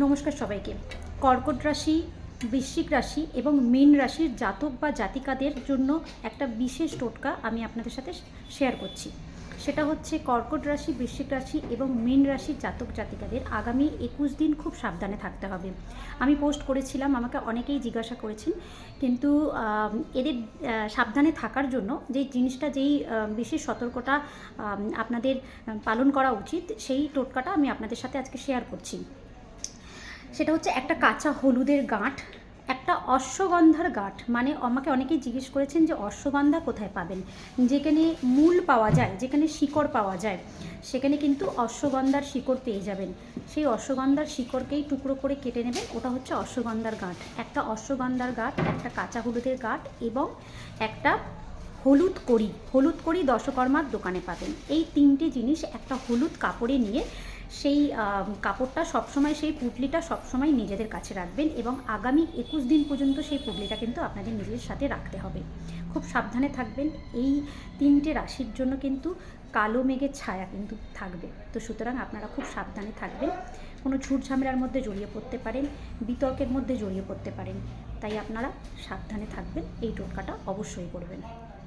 নমস্কার সবাইকে। কর্কট রাশি, বৃশ্চিক রাশি এবং মীন রাশির জাতক বা জাতিকাদের জন্য একটা বিশেষ টোটকা আমি আপনাদের সাথে শেয়ার করছি। সেটা হচ্ছে কর্কট রাশি, বৃশ্চিক রাশি এবং মীন রাশির জাতক জাতিকাদের আগামী একুশ দিন খুব সাবধানে থাকতে হবে। আমি পোস্ট করেছিলাম, আমাকে অনেকেই জিজ্ঞাসা করেছেন, কিন্তু এদের সাবধানে থাকার জন্য যে জিনিসটা, যেই বিশেষ সতর্কতা আপনাদের পালন করা উচিত, সেই টোটকাটা আমি আপনাদের সাথে আজকে শেয়ার করছি। সেটা হচ্ছে একটা কাঁচা হলুদের গাঁট, একটা অশ্বগন্ধার গাঁট। মানে আমাকে অনেকেই জিজ্ঞেস করেছেন যে অশ্বগন্ধা কোথায় পাবেন? যেখানে মূল পাওয়া যায়, যেখানে শিকড় পাওয়া যায়, সেখানে কিন্তু অশ্বগন্ধার শিকড় পেয়ে যাবেন। সেই অশ্বগন্ধার শিকড়কেই টুকরো করে কেটে নেবেন, ওটা হচ্ছে অশ্বগন্ধার গাঁট। একটা অশ্বগন্ধার গাঁট, একটা কাঁচা হলুদের গাঁট এবং একটা হলুদ কড়ি। হলুদ কড়ি দশকর্মার দোকানে পাবেন। এই তিনটে জিনিস একটা হলুদ কাপড়ে নিয়ে সেই কাপড়টা সবসময়, সেই পুটলিটা সবসময় নিজেদের কাছে রাখবেন এবং আগামী একুশ দিন পর্যন্ত সেই পুটলিটা কিন্তু আপনাদের নিজের সাথে রাখতে হবে। খুব সাবধানে থাকবেন, এই তিনটে রাশির জন্য কিন্তু কালো মেঘের ছায়া কিন্তু থাকবে। তো সুতরাং আপনারা খুব সাবধানে থাকবেন, কোনো ঝুট ঝামেলার মধ্যে জড়িয়ে পড়তে পারেন, বিতর্কের মধ্যে জড়িয়ে পড়তে পারেন। তাই আপনারা সাবধানে থাকবেন, এই টোটকাটা অবশ্যই করবেন।